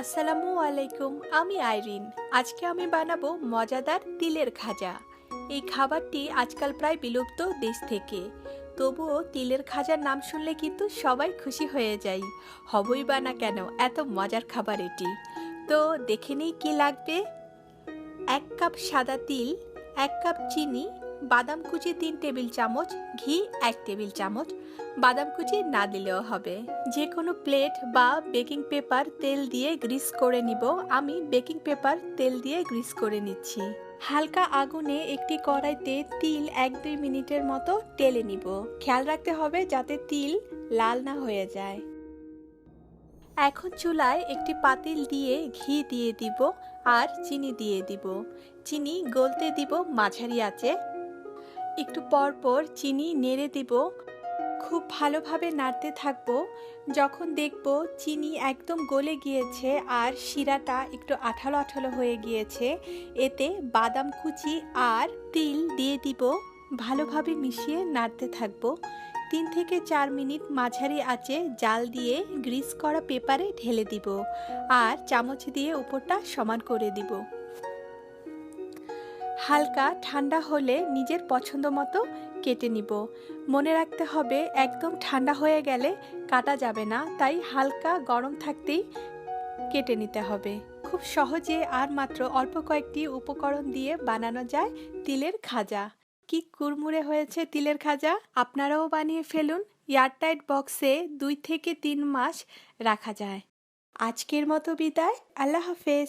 আসসালামু আলাইকুম, আমি আইরিন। আজকে আমি বানাবো মজাদার তিলের খাজা। এই খাবারটি আজকাল প্রায় বিলুপ্ত দেশ থেকে। তবুও তিলের খাজার নাম শুনলে কিন্তু সবাই খুশি হয়ে যায়। হবই বা না কেন, এত মজার খাবার এটি। তো দেখে নেই কী লাগবে? এক কাপ সাদা তিল, এক কাপ চিনি বাদাম কুচি তিন টেবিল চামচ, ঘি এক টেবিল চামচ। বাদাম কুচি না দিলেও হবে। যে কোনো প্লেট বা বেকিং পেপার তেল দিয়ে গ্রিস করে নিব। আমি বেকিং পেপার তেল দিয়ে গ্রিস করে নিচ্ছি। হালকা আগুনে একটি কড়াইতে তিল এক দুই মিনিটের মতো টেলে নিব। খেয়াল রাখতে হবে যাতে তিল লাল না হয়ে যায়। এখন চুলায় একটি পাতিল দিয়ে ঘি দিয়ে দিব আর চিনি দিয়ে দিব। চিনি গলতে দিব মাঝারি আঁচে। একটু পর পর চিনি নেড়ে দিব। খুব ভালোভাবে নাড়তে থাকব। যখন দেখব চিনি একদম গলে গিয়েছে আর শিরাটা একটু আঠালো আঠালো হয়ে গিয়েছে, এতে বাদাম কুচি আর তিল দিয়ে দিব। ভালোভাবে মিশিয়ে নাড়তে থাকব। তিন থেকে চার মিনিট মাঝারি আঁচে জাল দিয়ে গ্রিস করা পেপারে ঢেলে দিব। আর চামচ দিয়ে উপরটা সমান করে দিব। হালকা, ঠান্ডা হলে নিজের পছন্দ মতো কেটে নিব। মনে রাখতে হবে, একদম ঠান্ডা হয়ে গেলে কাটা যাবে না, তাই হালকা গরম থাকতেই কেটে নিতে হবে। খুব সহজে আর মাত্র অল্প কয়েকটি উপকরণ দিয়ে বানানো যায় তিলের খাজা। কি কুরমুরে হয়েছে তিলের খাজা? আপনারাও বানিয়ে ফেলুন। এয়ারটাইট বক্সে দুই থেকে তিন মাস রাখা যায়। আজকের মতো বিদায়। আল্লাহ হাফেজ।